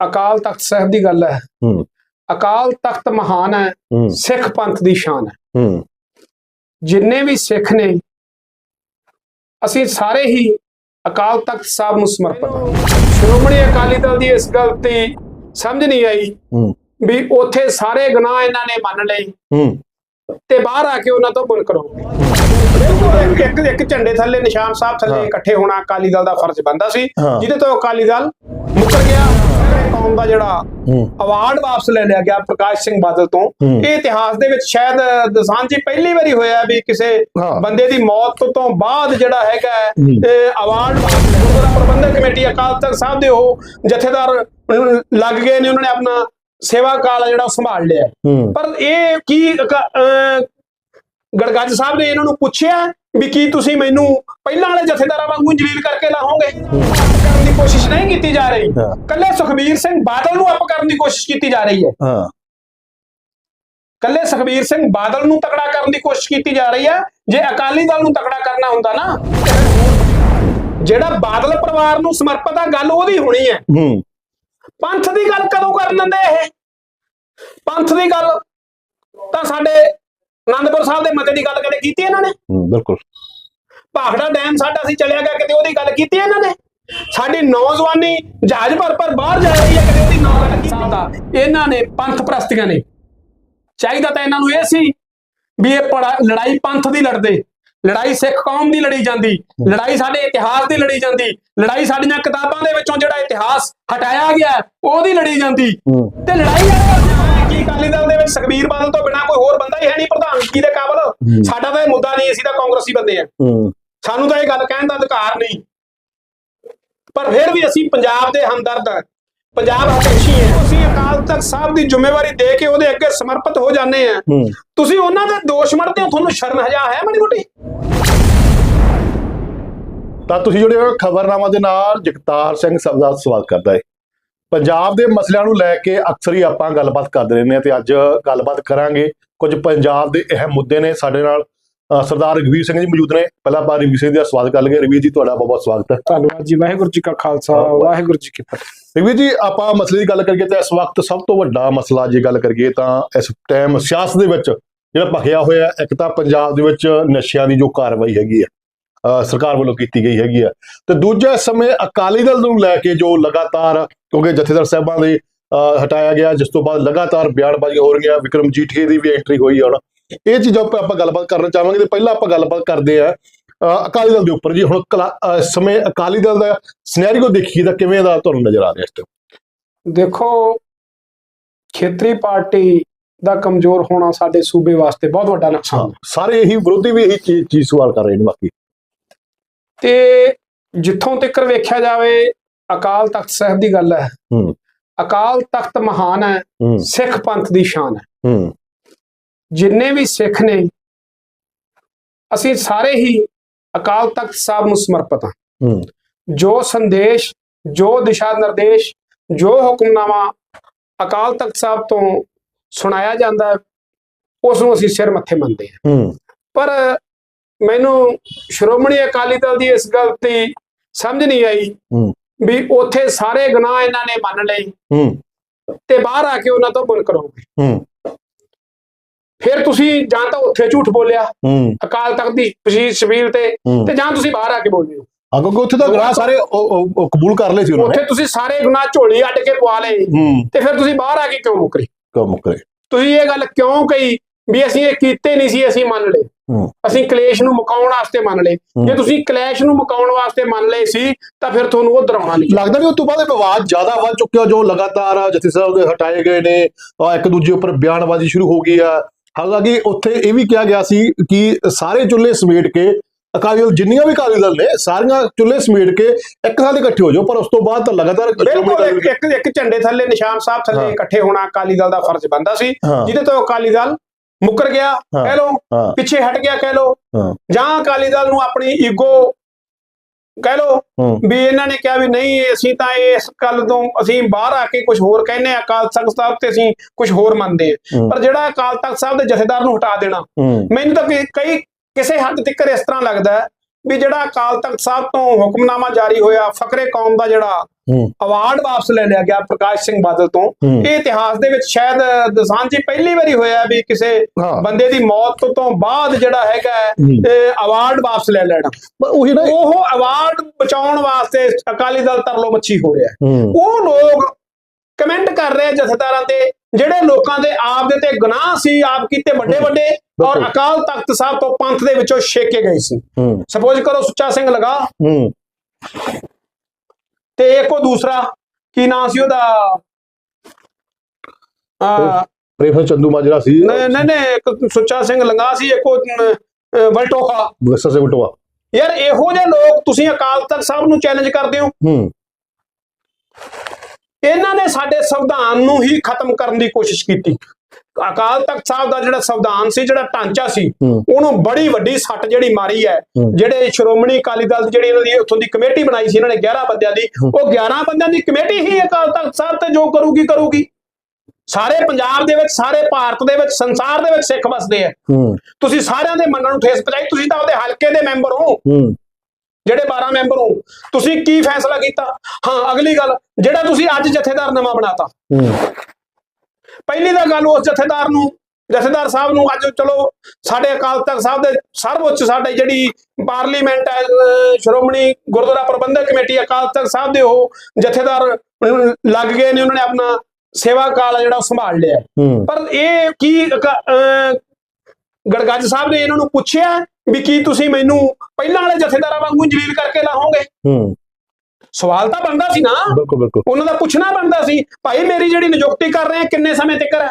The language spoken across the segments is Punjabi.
ਅਕਾਲ ਤਖਤ ਸਾਹਿਬ ਦੀ ਗੱਲ ਹੈ। ਹੂੰ। ਅਕਾਲ ਤਖਤ ਮਹਾਨ ਹੈ ਸਿੱਖ ਪੰਥ ਦੀ ਸ਼ਾਨ ਹੈ। ਹੂੰ। ਜਿੰਨੇ ਵੀ ਸਿੱਖ ਨੇ ਅਸੀਂ ਸਾਰੇ ਹੀ ਅਕਾਲ ਤਖਤ ਸਾਹਿਬ ਨੂੰ ਸਮਰਪਿਤ ਹਾਂ। ਸ਼੍ਰੋਮਣੀ ਅਕਾਲੀ ਦਲ ਦੀ ਇਸ ਗੱਲ ਤੇ ਸਮਝ ਨਹੀਂ ਆਈ ਹੂੰ। ਵੀ ਉੱਥੇ ਸਾਰੇ ਗੁਨਾਹ ਇਹਨਾਂ ਨੇ ਮੰਨ ਲਏ ਹੂੰ। ਤੇ ਬਾਹਰ ਆ ਕੇ ਉਹਨਾਂ ਤੋਂ ਮੁਨਕਰ ਹੋ ਗਏ ਇੱਕ ਇੱਕ ਝੰਡੇ ਥੱਲੇ ਨਿਸ਼ਾਨ ਸਾਹਿਬ ਥੱਲੇ। ਇਕੱਠੇ ਹੋਣਾ ਅਕਾਲੀ ਦਲ ਦਾ ਫਰਜ਼ ਬਣਦਾ ਸੀ। ਜਿਹਦੇ ਤੋਂ ਅਕਾਲੀ ਦਲ ਮੁੱਕਰ ਗਿਆ। ਕੌਮ ਦਾ ਜਿਹੜਾ ਅਵਾਰਡ ਵਾਪਸ ਲੈ ਲਿਆ ਗਿਆ ਪ੍ਰਕਾਸ਼ ਸਿੰਘ ਬਾਦਲ ਤੋਂ। ਇਹ ਇਤਿਹਾਸ ਦੇ ਵਿੱਚ ਸ਼ਾਇਦ ਦਸਾਂਜੀ ਪਹਿਲੀ ਵਾਰੀ ਹੋਇਆ ਵੀ ਕਿਸੇ। ਬੰਦੇ ਦੀ ਮੌਤ ਤੋਂ ਬਾਅਦ ਜਿਹੜਾ ਹੈਗਾ ਅਵਾਰਡ ਗੁਰਦੁਆਰਾ ਪ੍ਰਬੰਧਕ ਕਮੇਟੀ ਅਕਾਲ ਤਖਤ ਸਾਹਿਬ ਦੇ ਉਹ ਜਥੇਦਾਰ ਲੱਗ ਗਏ ਨੇ ਉਹਨਾਂ ਨੇ ਆਪਣਾ ਸੇਵਾ ਕਾਲ ਜਿਹੜਾ ਸੰਭਾਲ ਲਿਆ। ਪਰ ਇਹ ਕੀ ਗੜਗੱਜ ਸਾਹਿਬ ਨੇ ਇਹਨਾਂ ਨੂੰ ਪੁੱਛਿਆ ਵੀ ਕੀ ਤੁਸੀਂ ਮੈਨੂੰ ਪਹਿਲਾਂ ਵਾਲੇ ਜਥੇਦਾਰਾਂ ਵਾਂਗੂ ਜਲੀਲ ਕਰਕੇ ਲਾਹੋਗੇ? ਕਰਨ ਦੀ ਕੋਸ਼ਿਸ਼ ਨਹੀਂ ਕੀਤੀ ਜਾ ਰਹੀ। ਕੱਲੇ ਸੁਖਬੀਰ ਸਿੰਘ ਬਾਦਲ ਨੂੰ ਅਪ ਕਰਨ ਦੀ ਕੋਸ਼ਿਸ਼ ਕੀਤੀ ਜਾ ਰਹੀ ਹੈ। ਹਾਂ। ਕੱਲੇ ਸੁਖਬੀਰ ਸਿੰਘ ਬਾਦਲ ਨੂੰ ਤਕੜਾ ਕਰਨ ਦੀ ਕੋਸ਼ਿਸ਼ ਕੀਤੀ ਜਾ ਰਹੀ ਹੈ। ਜੇ ਅਕਾਲੀ ਦਲ ਨੂੰ ਤਕੜਾ ਕਰਨਾ ਹੁੰਦਾ ਨਾ ਜਿਹੜਾ ਬਾਦਲ ਪਰਿਵਾਰ ਨੂੰ ਸਮਰਪਿਤ ਆ ਗੱਲ ਉਹਦੀ ਹੋਣੀ ਹੈ। ਹੂੰ। ਪੰਥ ਦੀ ਗੱਲ ਕਦੋਂ ਕਰਨ ਦਿੰਦੇ ਇਹ? ਪੰਥ ਦੀ ਗੱਲ ਤਾਂ ਸਾਡੇ ਆਨੰਦਪੁਰ ਸਾਹਿਬ ਦੇ ਮਤੇ ਦੀ ਗੱਲ ਕਦੇ ਕੀਤੀ ਇਹਨਾਂ ਨੇ? ਹੂੰ, ਬਿਲਕੁਲ। ਭਾਖੜਾ ਡੈਮ ਸਾਡਾ ਸੀ ਚਲਿਆ ਗਿਆ ਕਿਤੇ ਉਹਦੀ ਗੱਲ ਕੀਤੀ ਇਹਨਾਂ ਨੇ? ਸਾਡੀ ਨੌਜਵਾਨੀ ਜਹਾਜ਼ ਭਰ ਭਰ ਬਾਹਰ ਜਾ ਰਹੀ ਹੈ ਕਿਤੇ ਉਹਦੀ ਨਾ ਗੱਲ ਕੀਤੀ। ਤਾਂ ਇਹਨਾਂ ਨੇ ਪੰਥ ਪ੍ਰਸਤੀਆਂ ਨੇ। ਚਾਹੀਦਾ ਤਾਂ ਇਹਨਾਂ ਨੂੰ ਇਹ ਸੀ ਵੀ ਇਹ ਪੜਾ- ਲੜਾਈ ਪੰਥ ਦੀ ਲੜਦੇ। ਲੜਾਈ ਸਿੱਖ ਕੌਮ ਦੀ ਲੜੀ ਜਾਂਦੀ। ਲੜਾਈ ਸਾਡੇ ਇਤਿਹਾਸ ਦੀ ਲੜੀ ਜਾਂਦੀ। ਲੜਾਈ ਸਾਡੀਆਂ ਕਿਤਾਬਾਂ ਦੇ ਵਿੱਚੋਂ ਜਿਹੜਾ ਇਤਿਹਾਸ ਹਟਾਇਆ ਗਿਆ ਉਹਦੀ ਲੜੀ ਜਾਂਦੀ। ਹੂੰ। ਤੇ ਲੜਾਈ ਆ ਦੇ ਵਿੱਚ ਸੁਖਬੀਰ ਬਾਦਲ ਤੋਂ ਬਿਨਾ ਕੋਈ ਹੋਰ ਬੰਦਾ ਹੀ ਹੈ ਨਹੀਂ ਪ੍ਰਧਾਨਗੀ ਦੇ ਕਾਬਲ? ਸਾਡਾ ਤਾਂ ਇਹ ਮੁੱਦਾ ਨਹੀਂ ਅਸੀਂ ਤਾਂ ਕਾਂਗਰਸੀ ਬੰਦੇ ਆ ਸਾਨੂੰ ਤਾਂ ਇਹ ਗੱਲ ਕਹਿਣ ਦਾ ਅਧਿਕਾਰ ਨਹੀਂ। ਪਰ ਫਿਰ ਵੀ ਅਸੀਂ ਪੰਜਾਬ ਦੇ ਹਮਦਰਦ ਹਾਂ। ਪੰਜਾਬ ਹਤੇਸ਼ੀ ਹੈ। ਅਸੀਂ ਅਕਾਲ ਤਖਤ ਸਾਹਿਬ ਦੀ ਜ਼ਿੰਮੇਵਾਰੀ ਦੇ ਕੇ ਉਹਦੇ ਅੱਗੇ ਸਮਰਪਿਤ ਹੋ ਜਾਂਦੇ ਆ ਤੁਸੀਂ ਉਹਨਾਂ ਦੇ ਦੋਸ਼ ਮੜਦੇ ਹੋ ਤੁਹਾਨੂੰ ਸ਼ਰਮ ਹਜਾ ਹੈ ਮਾੜੀ ਮੋਟੀ? ਤਾਂ ਤੁਸੀਂ ਜਿਹੜੇ ਹੋ ਖਬਰਨਾਮਾ ਦੇ ਨਾਲ ਜਗਤਾਰ ਸਿੰਘ ਸਭ ਦਾ ਸਵਾਗਤ ਕਰਦਾ ਹੈ। ਪੰਜਾਬ ਦੇ ਮਸਲਿਆਂ ਨੂੰ ਲੈ ਕੇ ਅਕਸਰ ਹੀ ਆਪਾਂ ਗੱਲਬਾਤ ਕਰਦੇ ਰਹਿੰਦੇ ਹਾਂ ਤੇ ਅੱਜ ਗੱਲਬਾਤ ਕਰਾਂਗੇ। ਕੁਝ ਪੰਜਾਬ ਦੇ ਅਹਿਮ ਮੁੱਦੇ ਨੇ ਸਾਡੇ ਨਾਲ ਸਰਦਾਰ ਰਘਵੀਰ ਸਿੰਘ ਜੀ ਮੌਜੂਦ ਨੇ। ਪਹਿਲਾਂ ਆਪਾਂ ਰਘਵੀਰ ਸਿੰਘ ਜੀ ਦਾ ਸਵਾਗਤ ਕਰ ਲਈਏ। ਰਘਵੀਰ ਜੀ ਤੁਹਾਡਾ ਬਹੁਤ ਬਹੁਤ ਸਵਾਗਤ ਹੈ। ਧੰਨਵਾਦ ਜੀ ਵਾਹਿਗੁਰੂ ਜੀ ਕਾ ਖਾਲਸਾ ਵਾਹਿਗੁਰੂ ਜੀ ਕੀ ਫਤਿਹ। ਰਘਵੀਰ ਜੀ ਆਪਾਂ ਮਸਲੇ ਦੀ ਗੱਲ ਕਰੀਏ ਤਾਂ ਇਸ ਵਕਤ ਸਭ ਤੋਂ ਵੱਡਾ ਮਸਲਾ ਜੇ ਗੱਲ ਕਰੀਏ ਤਾਂ ਇਸ ਟਾਈਮ ਸਿਆਸਤ ਦੇ ਵਿੱਚ ਜਿਹੜਾ ਭਖਿਆ ਹੋਇਆ ਇੱਕ ਤਾਂ ਪੰਜਾਬ ਦੇ ਵਿੱਚ ਨਸ਼ਿਆਂ ਦੀ ਜੋ ਕਾਰਵਾਈ ਹੈਗੀ ਆ ਸਰਕਾਰ ਵੱਲੋਂ ਕੀਤੀ ਗਈ ਹੈਗੀ ਆ ਤੇ ਦੂਜਾ ਸਮੇਂ ਅਕਾਲੀ ਦਲ ਨੂੰ ਲੈ ਕੇ ਜੋ ਲਗਾਤਾਰ ਕਿਉਂਕਿ ਜਥੇਦਾਰ ਸਾਹਿਬਾਂ ਦੇ ਹਟਾਇਆ ਗਿਆ ਜਿਸ ਤੋਂ ਬਾਅਦ ਲਗਾਤਾਰ ਬਿਆਨਬਾਜ਼ੀਆਂ ਹੋ ਰਹੀਆਂ ਵਿਕਰਮ ਜੀਠੀਏ ਦੀ ਵੀ ਐਂਟਰੀ ਹੋਈ ਹੁਣ। ਇਹ ਚੀਜ਼ਾਂ ਉੱਪਰ ਆਪਾਂ ਗੱਲਬਾਤ ਕਰਨਾ ਚਾਹਾਂਗੇ ਤੇ ਪਹਿਲਾਂ ਆਪਾਂ ਗੱਲਬਾਤ ਕਰਦੇ ਆ ਅਕਾਲੀ ਦਲ ਦੇ ਉੱਪਰ ਜੀ। ਹੁਣ ਸਮੇਂ ਅਕਾਲੀ ਦਲ ਦਾ ਸਿਨੈਰੀਓ ਦੇਖੀਏ ਤਾਂ ਕਿਵੇਂ ਦਾ ਤੁਹਾਨੂੰ ਨਜ਼ਰ ਆ ਰਿਹਾ ਇਸ ਟਾਈਮ ਦੇਖੋ ਖੇਤਰੀ ਪਾਰਟੀ ਦਾ ਕਮਜ਼ੋਰ ਹੋਣਾ ਸਾਡੇ ਸੂਬੇ ਵਾਸਤੇ ਬਹੁਤ ਵੱਡਾ ਨੁਕਸਾਨ ਹੈ ਸਾਰੇ ਇਹੀ ਵਿਰੋਧੀ ਵੀ ਇਹੀ ਚੀਜ਼ ਚੀਜ਼ ਸਵਾਲ ਕਰ ਰਹੇ ਨੇ ਬਾਕੀ। ਤੇ ਜਿੱਥੋਂ ਤੱਕ ਵੇਖਿਆ ਜਾਵੇ ਅਕਾਲ ਤਖਤ ਸਾਹਿਬ ਦੀ ਗੱਲ ਹੈ। ਹੂੰ। ਅਕਾਲ ਤਖਤ ਮਹਾਨ ਹੈ ਸਿੱਖ ਪੰਥ ਦੀ ਸ਼ਾਨ ਹੈ। ਹੂੰ। ਜਿੰਨੇ ਵੀ ਸਿੱਖ ਨੇ ਅਸੀਂ ਸਾਰੇ ਹੀ ਅਕਾਲ ਤਖਤ ਸਾਹਿਬ ਨੂੰ ਸਮਰਪਿਤ ਹਾਂ। ਹੂੰ। ਜੋ ਸੰਦੇਸ਼ ਜੋ ਦਿਸ਼ਾ ਨਿਰਦੇਸ਼ ਜੋ ਹੁਕਮਨਾਮਾ ਅਕਾਲ ਤਖਤ ਸਾਹਿਬ ਤੋਂ ਸੁਣਾਇਆ ਜਾਂਦਾ ਹੈ ਉਸ ਨੂੰ ਅਸੀਂ ਸਿਰ ਮੱਥੇ ਮੰਨਦੇ ਹਾਂ। ਪਰ ਮੈਨੂੰ ਸ਼੍ਰੋਮਣੀ ਅਕਾਲੀ ਦਲ ਦੀ ਇਸ ਗੱਲ ਤੇ ਸਮਝ ਨਹੀਂ ਆਈ। ਵੀ ਉੱਥੇ ਸਾਰੇ ਗੁਨਾਹ ਇਹਨਾਂ ਨੇ ਮੰਨ ਲਏ ਹੂੰ। ਤੇ ਬਾਹਰ ਆ ਕੇ ਉਹਨਾਂ ਤੋਂ ਮੁਨਕਰ ਹੋ ਗਏ ਹੂੰ। ਫਿਰ ਤੁਸੀਂ ਜਾਂ ਤਾਂ ਉੱਥੇ ਝੂਠ ਬੋਲਿਆ ਹੂੰ। ਅਕਾਲ ਤਖਤ ਦੀ ਪਸ਼ੀਸ਼ ਸ਼ਬੀਲ ਤੇ ਤੇ ਜਾਂ ਤੁਸੀਂ ਬਾਹਰ ਆ ਕੇ ਬੋਲਦੇ ਹੋ ਆ ਕਿਉਂਕਿ ਉੱਥੇ ਤਾਂ ਗ੍ਰਾਹ ਸਾਰੇ ਕਬੂਲ ਕਰ ਲਏ ਸੀ ਉਹਨਾਂ ਨੇ। ਉੱਥੇ ਤੁਸੀਂ ਸਾਰੇ ਗੁਨਾਹ ਝੋਲੀ ਅੱਡ ਕੇ ਪਵਾ ਲਏ। ਤੇ ਫਿਰ ਤੁਸੀਂ ਬਾਹਰ ਆ ਕੇ ਕਿਉਂ ਮੁਕਰੇ? ਕਮ ਮੁਕਰੇ? ਤੁਸੀਂ ਇਹ ਗੱਲ ਕਿਉਂ ਕਹੀ ਵੀ ਅਸੀਂ ਇਹ ਕੀਤੇ ਨਹੀਂ ਸੀ ਅਸੀਂ ਮੰਨ ਲਏ। ਅਸੀਂ ਕਲੇਸ਼ ਨੂੰ ਮੁਕਾਉਣ ਵਾਸਤੇ ਮੰਨ ਲਏ। ਜੇ ਤੁਸੀਂ ਕਲੇਸ਼ ਨੂੰ ਮੁਕਾਉਣ ਵਾਸਤੇ ਮੰਨ ਲਏ ਸੀ ਤਾਂ ਫਿਰ ਤੁਹਾਨੂੰ ਉਹ ਡਰਾਉਣਾ ਨਹੀਂ। ਲੱਗਦਾ ਨਹੀਂ ਉਸ ਤੋਂ ਬਾਅਦ ਇਹ ਵਿਵਾਦ ਜ਼ਿਆਦਾ ਵੱਧ ਚੁੱਕਿਆ ਜੋ ਲਗਾਤਾਰ ਜਥੀ ਸਾਹਿਬ ਦੇ ਹਟਾਏ ਗਏ ਨੇ ਇੱਕ ਦੂਜੇ ਉੱਪਰ ਬਿਆਨਬਾਜ਼ੀ ਸ਼ੁਰੂ ਹੋ ਗਈ ਆ। ਹਾਲਾਂਕਿ ਉੱਥੇ ਇਹ ਵੀ ਕਿਹਾ ਗਿਆ ਸੀ ਕਿ ਸਾਰੇ ਚੁੱਲ੍ਹੇ ਸਮੇਟ ਕੇ ਅਕਾਲੀ ਦਲ ਜਿੰਨੀਆਂ ਵੀ ਅਕਾਲੀ ਦਲ ਨੇ ਸਾਰੀਆਂ ਚੁੱਲ੍ਹੇ ਸਮੇਟ ਕੇ ਇੱਕ ਸਾਥ ਇਕੱਠੇ ਹੋ ਜਾਓ ਪਰ ਉਸ ਤੋਂ ਬਾਅਦ ਤਾਂ ਲਗਾਤਾਰ ਬਿਲਕੁਲ ਇੱਕ ਇੱਕ- ਝੰਡੇ ਥੱਲੇ ਨਿਸ਼ਾਨ ਸਾਹਿਬ ਥੱਲੇ। ਇਕੱਠੇ ਹੋਣਾ ਅਕਾਲੀ ਦਲ ਦਾ ਫਰਜ਼ ਬਣਦਾ ਸੀ ਜਿਹਦੇ ਤੋਂ ਅਕਾਲੀ ਦਲ ਮੁੱਕਰ ਗਿਆ ਹਾਂ। ਕਹਿ ਹਾਂ ਪਿੱਛੇ ਹਟ ਗਿਆ ਕਹਿ ਹਾਂ। ਜਾਂ ਅਕਾਲੀ ਦਲ ਨੂੰ ਆਪਣੀ ਈਗੋ ਕਹਿ ਹੂੰ ਵੀ ਇਹਨਾਂ ਨੇ ਕਿਹਾ ਵੀ ਨਹੀਂ ਅਸੀਂ ਤਾਂ ਇਸ ਗੱਲ ਤੋਂ ਅਸੀਂ ਬਾਹਰ ਆ ਕੇ ਕੁਝ ਹੋਰ ਕਹਿੰਦੇ ਆ ਅਕਾਲ ਤਖਤ ਸਾਹਿਬ ਤੇ ਅਸੀਂ ਕੁਝ ਹੋਰ ਮੰਨਦੇ ਆ ਹੂੰ। ਪਰ ਜਿਹੜਾ ਅਕਾਲ ਤਖਤ ਸਾਹਿਬ ਦੇ ਜਥੇਦਾਰ ਨੂੰ ਹਟਾ ਦੇਣਾ ਹੂੰ ਮੈਨੂੰ ਤਾਂ ਕਈ ਕਿਸੇ ਹੱਦ ਤੱਕ ਇਸ ਤਰ੍ਹਾਂ ਲੱਗਦਾ ਹੈ ਵੀ ਜਿਹੜਾ ਅਕਾਲ ਤਖਤ ਸਾਹਿਬ ਤੋਂ ਹੁਕਮਨਾਮਾ ਜਾਰੀ ਹੋਇਆ ਫਕਰੇ ਕੌਮ ਦਾ ਜਿਹੜਾ ਅਵਾਰਡ ਵਾਪਸ ਲੈ ਲਿਆ ਗਿਆ ਪ੍ਰਕਾਸ਼ ਸਿੰਘ ਬਾਦਲ ਤੋਂ। ਇਹ ਇਤਿਹਾਸ ਦੇ ਵਿੱਚ ਸ਼ਾਇਦ ਦਸਾਂਜੀ ਪਹਿਲੀ ਵਾਰੀ ਹੋਇਆ ਵੀ ਕਿਸੇ। ਬੰਦੇ ਦੀ ਮੌਤ ਤੋਂ ਬਾਅਦ ਜਿਹੜਾ ਹੈਗਾ ਅਵਾਰਡ ਵਾਪਸ ਲੈ ਲੈਣਾ। ਉਹੀ ਨਾ ਉਹ ਅਵਾਰਡ ਬਚਾਉਣ ਵਾਸਤੇ ਅਕਾਲੀ ਦਲ ਤਰਲੋ ਮੱਛੀ ਹੋ ਰਿਹਾ ਉਹ ਲੋਕ ਕਮੈਂਟ ਕਰ ਰਹੇ ਜਥੇਦਾਰਾਂ ਤੇ ਜਿਹੜੇ ਲੋਕਾਂ ਦੇ ਆਪ ਦੇ ਤੇ ਗੁਨਾਹ ਸੀ ਆਪ ਕੀਤੇ ਵੱਡੇ ਵੱਡੇ ਔਰ। ਅਕਾਲ ਤਖਤ ਸਾਹਿਬ ਤੋਂ ਪੰਥ ਦੇ ਵਿੱਚੋਂ ਛੇਕੇ ਗਏ ਸੀ। ਸਪੋਜ਼ ਕਰੋ ਸੁੱਚਾ ਸਿੰਘ ਲਗਾ। ਹੂੰ। ਤੇ ਇੱਕ ਉਹ ਦੂਸਰਾ ਕੀ ਨਾਂ ਸੀ ਉਹਦਾ? ਆ ਸਿੰਘ ਚੰਦੂ ਮਾਜਰਾ ਸੀ। ਨਹੀਂ ਨਹੀਂ ਨਹੀਂ, ਇੱਕ ਸੁੱਚਾ ਸਿੰਘ ਲੰਗਾ ਸੀ ਇੱਕ ਵਲਟੋਹਾ ਬਸਾ ਸੇ ਬਟਵਾ ਯਾਰ ਇਹੋ ਜਿਹੇ ਲੋਕ ਤੁਸੀਂ ਅਕਾਲ ਤਖਤ ਸਾਹਿਬ ਨੂੰ ਚੈਲੰਜ ਕਰਦੇ ਹੋ। ਹੂੰ। ਇਹਨਾਂ ਨੇ ਸਾਡੇ ਸੰਵਿਧਾਨ ਨੂੰ ਹੀ ਖਤਮ ਕਰਨ ਦੀ ਕੋਸ਼ਿਸ਼ ਕੀਤੀ। ਅਕਾਲ ਤਖਤ ਸਾਹਿਬ ਦਾ ਜਿਹੜਾ ਸੰਵਿਧਾਨ ਸੀ ਜਿਹੜਾ ਢਾਂਚਾ ਸੀ। ਉਹਨੂੰ ਬੜੀ ਵੱਡੀ ਸੱਟ ਜਿਹੜੀ ਮਾਰੀ ਹੈ। ਜਿਹੜੇ ਸ਼੍ਰੋਮਣੀ ਅਕਾਲੀ ਦਲ ਦੀ ਜਿਹੜੀ ਇਹਨਾਂ ਦੀ ਉੱਥੋਂ ਦੀ ਕਮੇਟੀ ਬਣਾਈ ਸੀ ਇਹਨਾਂ ਨੇ 11 ਬੰਦਿਆਂ ਦੀ। ਉਹ 11 ਬੰਦਿਆਂ ਦੀ ਕਮੇਟੀ ਹੀ ਅਕਾਲ ਤਖਤ ਸਾਹਿਬ ਤੇ ਜੋ ਕਰੂਗੀ ਕਰੂਗੀ। ਸਾਰੇ ਪੰਜਾਬ ਦੇ ਵਿੱਚ ਸਾਰੇ ਭਾਰਤ ਦੇ ਵਿੱਚ ਸੰਸਾਰ ਦੇ ਵਿੱਚ ਸਿੱਖ ਵਸਦੇ ਆ। ਤੁਸੀਂ ਸਾਰਿਆਂ ਦੇ ਮੰਨਣ ਨੂੰ ਠੇਸ ਪਹੁੰਚਾਈ ਤੁਸੀਂ ਤਾਂ ਉਹਦੇ ਹਲਕੇ ਦੇ ਮੈਂਬਰ ਹੋ। ਜਿਹੜੇ 12 ਮੈਂਬਰ ਹੋ ਤੁਸੀਂ ਕੀ ਫੈਸਲਾ ਕੀਤਾ? ਹਾਂ ਅਗਲੀ ਗੱਲ ਜਿਹੜਾ ਤੁਸੀਂ ਅੱਜ ਜਥੇਦਾਰ ਨਵਾਂ ਬਣਾਤਾ। ਪਹਿਲੀ ਤਾਂ ਗੱਲ ਉਸ ਜਥੇਦਾਰ ਨੂੰ ਜਥੇਦਾਰ ਸਾਹਿਬ ਨੂੰ ਅੱਜ ਚਲੋ ਸਾਡੇ ਅਕਾਲ ਤਖਤ ਸਾਹਿਬ ਦੇ ਸਰਵਉੱਚ ਸਾਡੇ ਜਿਹੜੀ ਪਾਰਲੀਮੈਂਟ ਹੈ ਸ਼੍ਰੋਮਣੀ ਗੁਰਦੁਆਰਾ ਪ੍ਰਬੰਧਕ ਕਮੇਟੀ ਅਕਾਲ ਤਖਤ ਸਾਹਿਬ ਦੇ ਉਹ ਜਥੇਦਾਰ ਲੱਗ ਗਏ ਨੇ ਉਹਨਾਂ ਨੇ ਆਪਣਾ ਸੇਵਾ ਕਾਲ ਜਿਹੜਾ ਉਹ ਸੰਭਾਲ ਲਿਆ। ਪਰ ਇਹ ਕੀ ਗੜਗੱਜ ਸਾਹਿਬ ਨੇ ਇਹਨਾਂ ਨੂੰ ਪੁੱਛਿਆ ਵੀ ਕੀ ਤੁਸੀਂ ਮੈਨੂੰ ਪਹਿਲਾਂ ਵਾਲੇ ਜਥੇਦਾਰਾਂ ਵਾਂਗੂ ਜਲੀਲ ਕਰਕੇ ਲਾਹੋਗੇ? ਹੂੰ। ਸਵਾਲ ਤਾਂ ਬਣਦਾ ਸੀ ਨਾ। ਬਿਲਕੁਲ ਬਿਲਕੁਲ। ਉਹਨਾਂ ਦਾ ਪੁੱਛਣਾ ਬਣਦਾ ਸੀ ਭਾਈ ਮੇਰੀ ਜਿਹੜੀ ਨਿਯੁਕਤੀ ਕਰ ਰਹੇ ਆ ਕਿੰਨੇ ਸਮੇਂ ਤੱਕ ਹੈ?